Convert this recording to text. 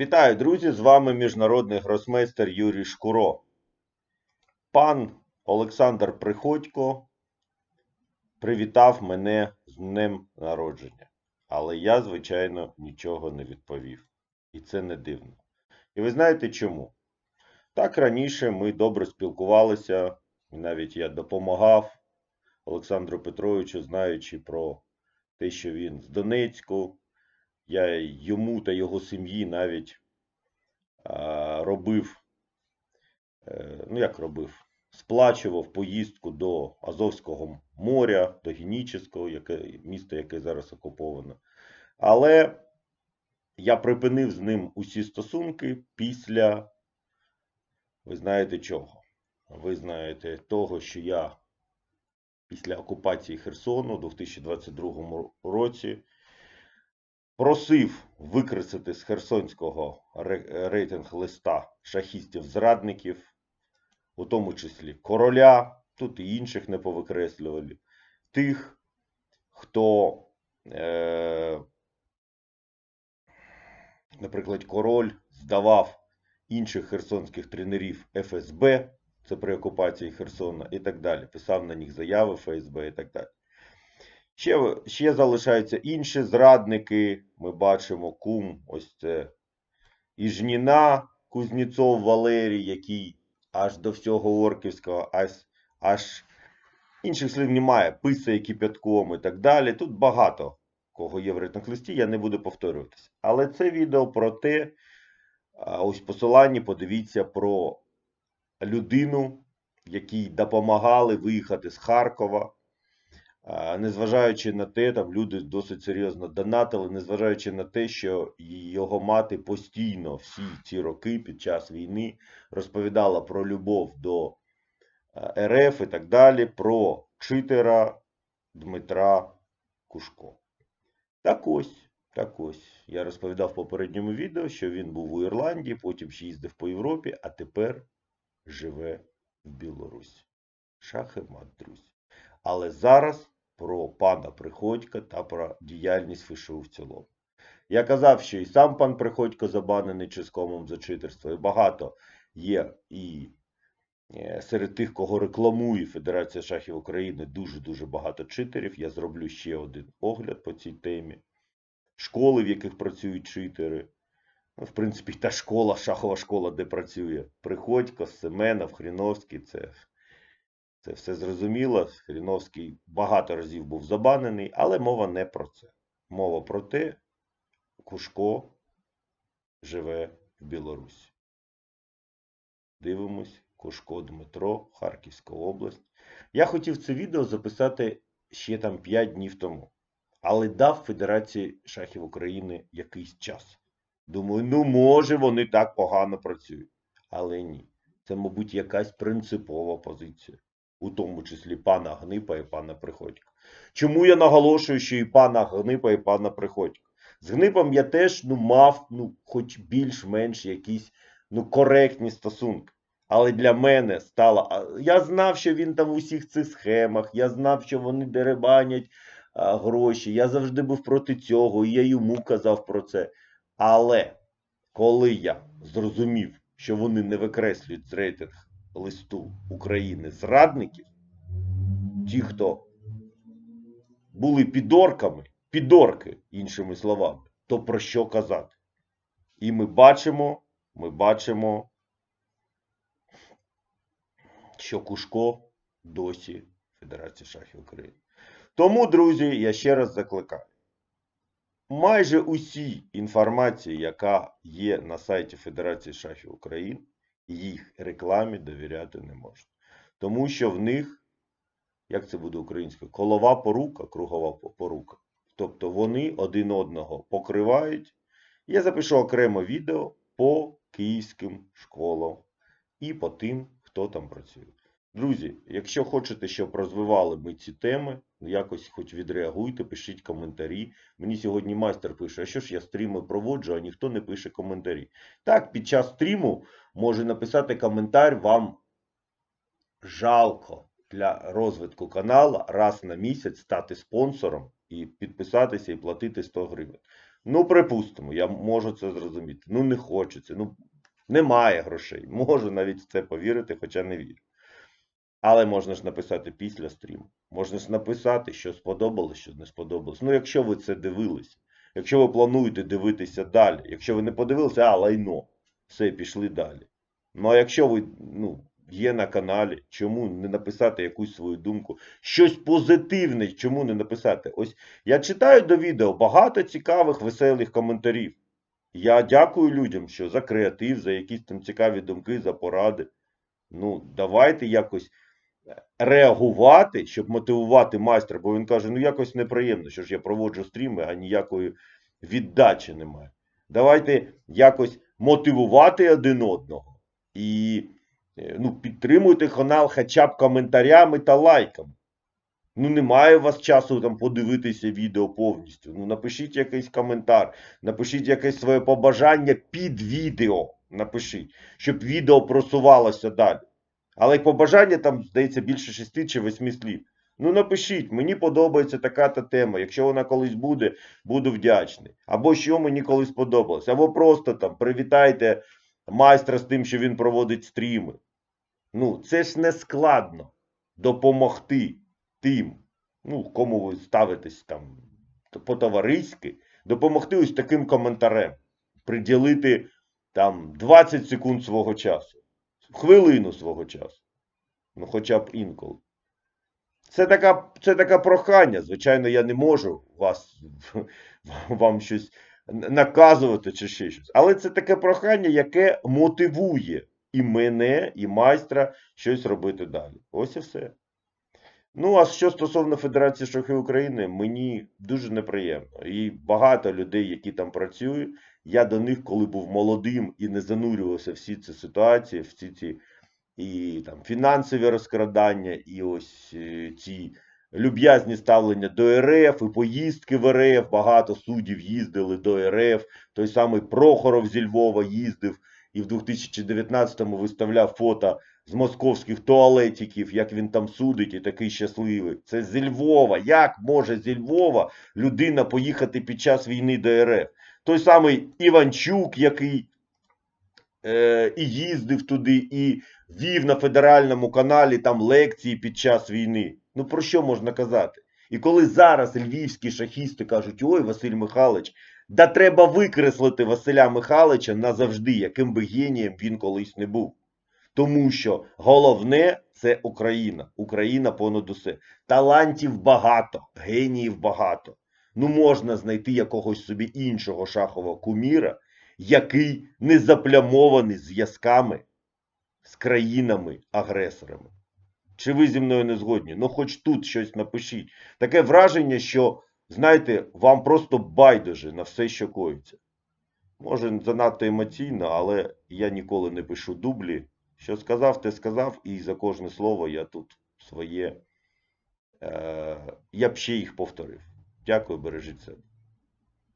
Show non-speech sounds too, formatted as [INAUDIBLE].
Вітаю, друзі! З вами міжнародний гросмейстер Юрій Шкуро. Пан Олександр Приходько привітав мене з днем народження. Але я, звичайно, нічого не відповів. І це не дивно. І ви знаєте чому? Так раніше ми добре спілкувалися, і навіть я допомагав Олександру Петровичу, знаючи про те, що він з Донецьку. Я йому та його сім'ї навіть робив, е, ну як робив, сплачував поїздку до Азовського моря, до Генічеського, яке, місто, яке зараз окуповано. Але я припинив з ним усі стосунки після, ви знаєте чого? Ви знаєте того, що я після окупації Херсону у 2022 році просив викреслити з Херсонського рейтинг-листа шахістів-зрадників, у тому числі короля, тут і інших не повикреслювали, тих, хто, е, наприклад, король здавав інших херсонських тренерів ФСБ, це при окупації Херсона і так далі. Писав на них заяви ФСБ і так далі. Ще, ще залишаються інші зрадники. Ми бачимо кум, ось це Іжніна, Кузнєцов Валерій, який аж до всього Орківського, аж, аж інших слів немає, писає кипятком і так далі. Тут багато кого є в рейтинг-листі, я не буду повторюватися. Але це відео про те, ось посиланні подивіться про людину, якій допомагали виїхати з Харкова. Незважаючи на те, там люди досить серйозно донатили, незважаючи на те, що його мати постійно всі ці роки під час війни розповідала про любов до РФ і так далі, про читера Дмитра Кушко. Так ось, так ось. Я розповідав в попередньому відео, що він був у Ірландії, потім ще їздив по Європі, а тепер живе в Білорусі. Шах і мат, друзі. Але зараз про пана Приходька та про діяльність ФШУ в цілому. Я казав, що і сам пан Приходько забанений чискомом за читерство, і багато є і е, серед тих, кого рекламує Федерація шахів України, дуже-дуже багато читерів. Я зроблю ще один огляд по цій темі. Школи, в яких працюють читери. Ну, в принципі, та школа, шахова школа, де працює Приходько, Семенов, Хріновський, це це все зрозуміло. Хріновський багато разів був забанений, але мова не про це. Мова про те, Кушко живе в Білорусі. Дивимось, Кушко Дмитро, Харківська область. Я хотів це відео записати ще там 5 днів тому, але дав Федерації шахів України якийсь час. Думаю, ну може вони так погано працюють. Але ні. Це, мабуть, якась принципова позиція у тому числі пана Гнипа і пана Приходька. Чому я наголошую, що і пана Гнипа, і пана Приходька? З Гнипом я теж ну, мав, ну, хоч більш-менш якісь ну, коректні стосунки. Але для мене стало. Я знав, що він там в усіх цих схемах, я знав, що вони деребанять а, гроші. Я завжди був проти цього, і я йому казав про це. Але коли я зрозумів, що вони не викреслюють рейтинг листу України зрадників, ті, хто були підорками, підорки, іншими словами, то про що казати? І ми бачимо, ми бачимо, що Кушко досі Федерації шахів України. Тому, друзі, я ще раз закликаю. Майже усі інформації, яка є на сайті Федерації шахів України, їх рекламі довіряти не можна. Тому що в них, як це буде українською, колова порука, кругова порука. Тобто вони один одного покривають. Я запишу окремо відео по київським школам і по тим, хто там працює. Друзі, якщо хочете, щоб розвивали ми ці теми, якось хоч відреагуйте, пишіть коментарі. Мені сьогодні майстер пише, а що ж я стріми проводжу, а ніхто не пише коментарі. Так, під час стріму може написати коментар вам жалко для розвитку каналу раз на місяць стати спонсором і підписатися і платити 100 гривень. Ну, припустимо, я можу це зрозуміти. Ну, не хочеться. Ну, немає грошей. Можу навіть в це повірити, хоча не вірю. Але можна ж написати після стріму. Можна ж написати, що сподобалось, що не сподобалось. Ну, якщо ви це дивились, якщо ви плануєте дивитися далі, якщо ви не подивилися, а лайно, все, пішли далі. Ну, а якщо ви ну, є на каналі, чому не написати якусь свою думку? Щось позитивне, чому не написати? Ось я читаю до відео багато цікавих, веселих коментарів. Я дякую людям, що за креатив, за якісь там цікаві думки, за поради. Ну, давайте якось реагувати, щоб мотивувати майстра, бо він каже, ну якось неприємно, що ж я проводжу стріми, а ніякої віддачі немає. Давайте якось мотивувати один одного і е, ну, підтримуйте канал хоча б коментарями та лайками. Ну, немає у вас часу там подивитися відео повністю. Ну, напишіть якийсь коментар, напишіть якесь своє побажання під відео. Напишіть, щоб відео просувалося далі. Але побажання там, здається, більше 6 чи 8 слів. Ну, напишіть, мені подобається така та тема. Якщо вона колись буде, буду вдячний. Або що мені колись сподобалось. Або просто там привітайте майстра з тим, що він проводить стріми. Ну, це ж не складно допомогти тим, ну, кому ви ставитесь там по-товариськи, допомогти ось таким коментарем. Приділити там 20 секунд свого часу, хвилину свого часу. Ну, хоча б інколи. Це така, це така прохання. Звичайно, я не можу вас, [LAUGHS] вам щось наказувати чи ще щось. Але це таке прохання, яке мотивує і мене, і майстра щось робити далі. Ось і все. Ну, а що стосовно Федерації шахів України, мені дуже неприємно. І багато людей, які там працюють, я до них, коли був молодим і не занурювався всі ці ситуації, всі ці і там фінансові розкрадання, і ось е, ці люб'язні ставлення до РФ, і поїздки в РФ. Багато суддів їздили до РФ. Той самий Прохоров зі Львова їздив і в 2019-му виставляв фото з московських туалетиків, як він там судить і такий щасливий. Це зі Львова. Як може зі Львова людина поїхати під час війни до РФ? Той самий Іванчук, який е, і їздив туди, і вів на федеральному каналі там лекції під час війни. Ну про що можна казати? І коли зараз львівські шахісти кажуть, ой, Василь Михайлович, да треба викреслити Василя Михайловича назавжди, яким би генієм він колись не був. Тому що головне це Україна. Україна понад усе. Талантів багато, геніїв багато. Ну можна знайти якогось собі іншого шахового куміра, який не заплямований зв'язками з країнами-агресорами. Чи ви зі мною не згодні? Ну, хоч тут щось напишіть. Таке враження, що, знаєте, вам просто байдуже на все, що коїться. Може, занадто емоційно, але я ніколи не пишу дублі. Що сказав, те сказав, і за кожне слово я тут своє. Е, я б ще їх повторив. Дякую, бережіть себе.